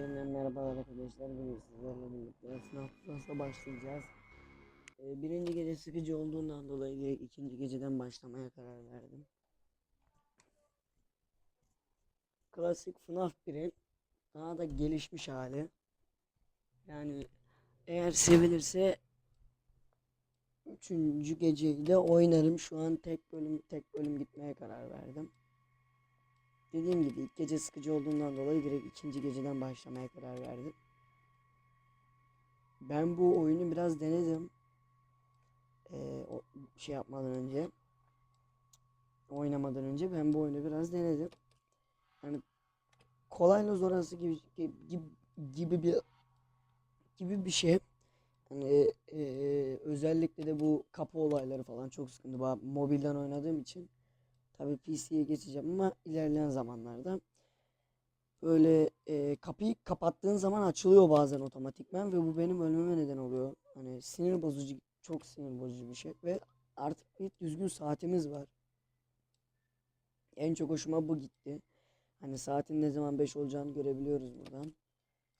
Yeniden merhabalar arkadaşlar. Bugün sizlerle birlikte Sınav Plus'a başlayacağız. Ee, birinci gece sıkıcı olduğundan dolayı direkt ikinci geceden başlamaya karar verdim. Klasik FNAF 1'in daha da gelişmiş hali. Yani eğer sevilirse üçüncü geceyi de oynarım. Şu an tek bölüm tek bölüm gitmeye karar verdim. Dediğim gibi ilk gece sıkıcı olduğundan dolayı direkt ikinci geceden başlamaya karar verdim. Ben bu oyunu biraz denedim. Ee, o şey yapmadan önce. Oynamadan önce ben bu oyunu biraz denedim. Yani kolayla zor arası gibi, gibi, gibi bir gibi bir şey. Hani e, özellikle de bu kapı olayları falan çok sıkıntı. Mobilden oynadığım için Tabii PC'ye geçeceğim ama ilerleyen zamanlarda böyle e, kapıyı kapattığın zaman açılıyor bazen otomatikman ve bu benim ölmeme neden oluyor. Hani sinir bozucu, çok sinir bozucu bir şey ve artık bir düzgün saatimiz var. En çok hoşuma bu gitti. Hani saatin ne zaman 5 olacağını görebiliyoruz buradan.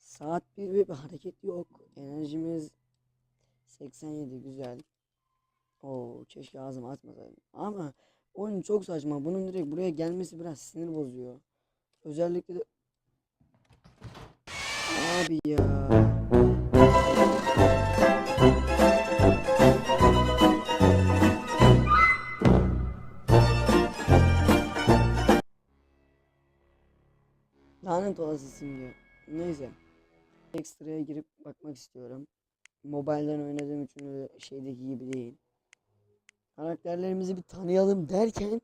Saat 1 ve bir hareket yok. Enerjimiz 87 güzel. Oo keşke ağzıma atmasaydım. Ama Oyun çok saçma. Bunun direkt buraya gelmesi biraz sinir bozuyor. Özellikle de... Abi ya. Lanet olası simge. Neyse. Ekstraya girip bakmak istiyorum. Mobilden oynadığım için şeydeki gibi değil karakterlerimizi bir tanıyalım derken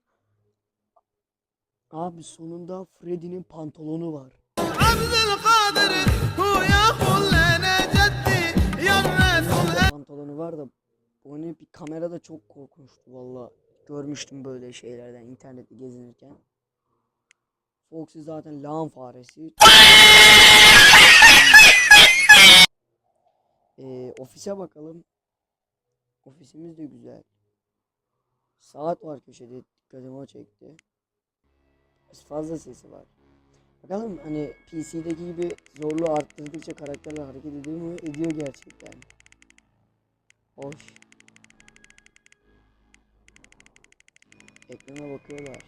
abi sonunda Freddy'nin pantolonu var. pantolonu var da bu ne bir kamerada çok korkunçtu valla. Görmüştüm böyle şeylerden internette gezinirken. Foxy zaten lağım faresi. Ee, ofise bakalım. Ofisimiz de güzel. Saat var köşede dikkatimi o çekti. Fazla sesi var. Bakalım hani PC'deki gibi zorluğu arttırdıkça karakterler hareket ediyor mu? Ediyor gerçekten. Hoş. Ekrana bakıyorlar.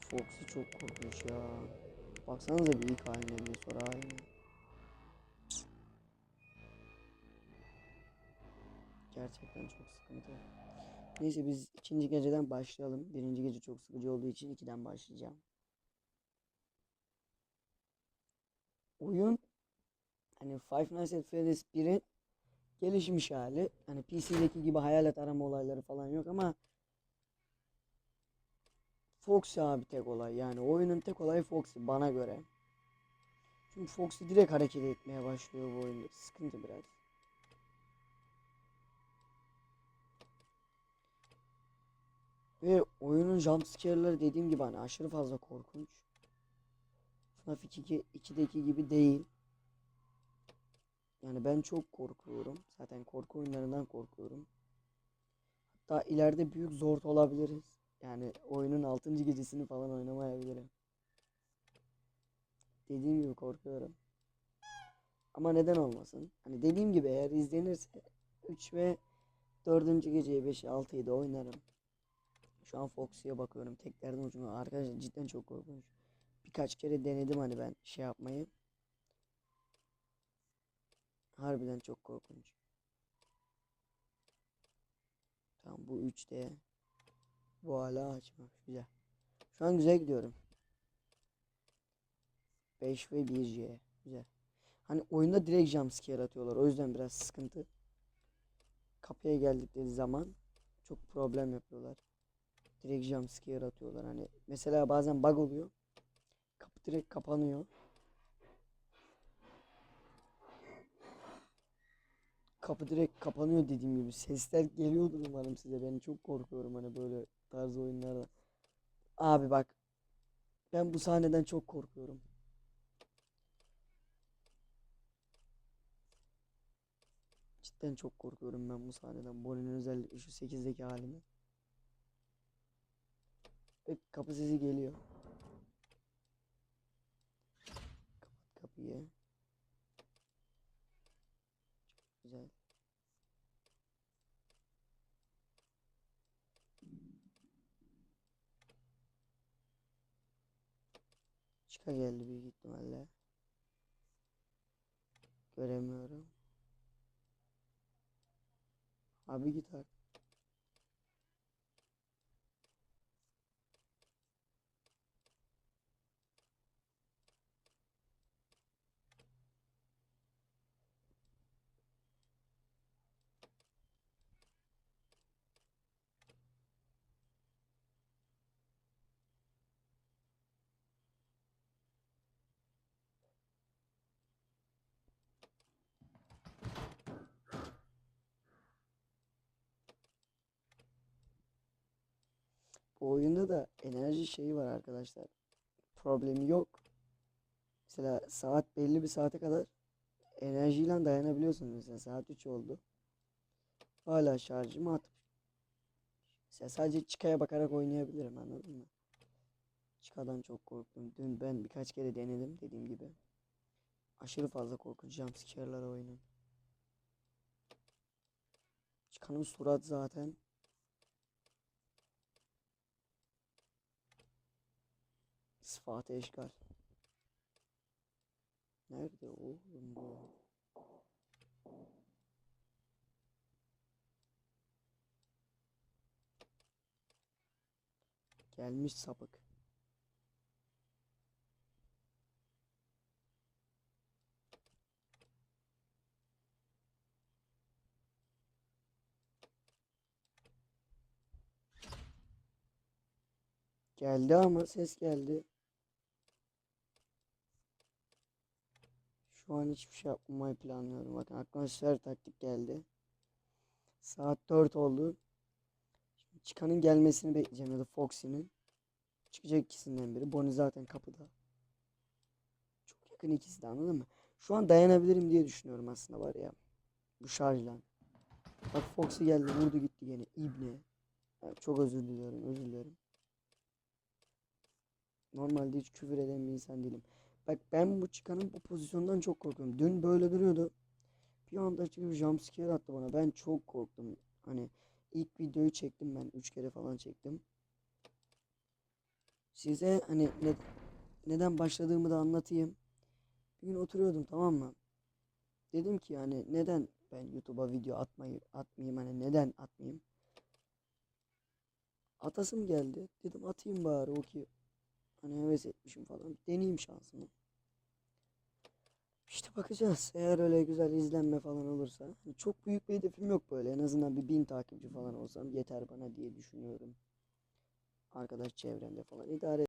Foxy çok korkunç ya. Baksanıza ilk haline bir sonra haline. Gerçekten çok sıkıntı. Neyse biz ikinci geceden başlayalım. Birinci gece çok sıkıcı olduğu için ikiden başlayacağım. Oyun hani Five Nights at Freddy's 1'in gelişmiş hali. Hani PC'deki gibi hayalet arama olayları falan yok ama Foxy abi tek olay. Yani oyunun tek olayı Foxy bana göre. Çünkü Foxy direkt hareket etmeye başlıyor bu oyunda. Sıkıntı biraz. Ve oyunun jumpscare'ları dediğim gibi hani aşırı fazla korkunç. FNAF 2, 2'deki gibi değil. Yani ben çok korkuyorum. Zaten korku oyunlarından korkuyorum. Hatta ileride büyük zor olabiliriz. Yani oyunun 6. gecesini falan oynamayabilirim. Dediğim gibi korkuyorum. Ama neden olmasın? Hani dediğim gibi eğer izlenirse 3 ve 4. geceyi 5'i 6'yı da oynarım. Şu an Foxy'ye bakıyorum. Teklerden ucuna. Arkadaşlar cidden çok korkunç. Birkaç kere denedim hani ben şey yapmayı. Harbiden çok korkunç. Tamam bu 3D. Bu hala açmamış. Güzel. Şu an güzel gidiyorum. 5 ve 1C. Güzel. Hani oyunda direkt jumpscare atıyorlar. O yüzden biraz sıkıntı. Kapıya geldikleri zaman çok problem yapıyorlar direkt jumpscare atıyorlar. Hani mesela bazen bug oluyor. Kapı direkt kapanıyor. Kapı direkt kapanıyor dediğim gibi. Sesler geliyordur umarım size. Ben çok korkuyorum hani böyle tarz oyunlarda. Abi bak. Ben bu sahneden çok korkuyorum. Cidden çok korkuyorum ben bu sahneden. Bonnie'nin özellikle şu 8'deki halini. Ve kapı sesi geliyor. Kapat kapıyı. Güzel. Çıka geldi büyük ihtimalle. Göremiyorum. Abi git artık. Bu oyunda da enerji şeyi var arkadaşlar. Problemi yok. Mesela saat belli bir saate kadar enerjiyle dayanabiliyorsunuz. Mesela saat 3 oldu. Hala şarjımı atıp mesela sadece çıkaya bakarak oynayabilirim anladın mı? Çıkadan çok korktum. Dün ben birkaç kere denedim dediğim gibi. Aşırı fazla korkunç jumpscare'lar oyunun. Çıkanın surat zaten. Sıfatı eşkal. Nerede oğlum bu? Gelmiş sapık. Geldi ama ses geldi. Şu an hiçbir şey yapmamayı planlıyorum. Bakın süper taktik geldi. Saat 4 oldu. Şimdi çıkanın gelmesini bekleyeceğim ya da Foxy'nin. Çıkacak ikisinden biri. Bonnie zaten kapıda. Çok yakın ikisi de anladın mı? Şu an dayanabilirim diye düşünüyorum aslında var ya. Bu şarjla. Bak Foxy geldi vurdu gitti gene. İbne. Ya çok özür diliyorum özür dilerim. Normalde hiç küfür eden bir insan değilim. Bak ben bu çıkanın bu pozisyondan çok korkuyorum. Dün böyle duruyordu. Bir anda çıkıp jumpscare attı bana. Ben çok korktum. Hani ilk videoyu çektim ben. Üç kere falan çektim. Size hani ne, neden başladığımı da anlatayım. Bir gün oturuyordum tamam mı? Dedim ki yani neden ben YouTube'a video atmayı atmayayım hani neden atmayayım? Atasım geldi. Dedim atayım bari o ki Hani heves etmişim falan. Deneyeyim şansımı. İşte bakacağız. Eğer öyle güzel izlenme falan olursa. Hani çok büyük bir hedefim yok böyle. En azından bir bin takipçi falan olsam yeter bana diye düşünüyorum. Arkadaş çevremde falan idare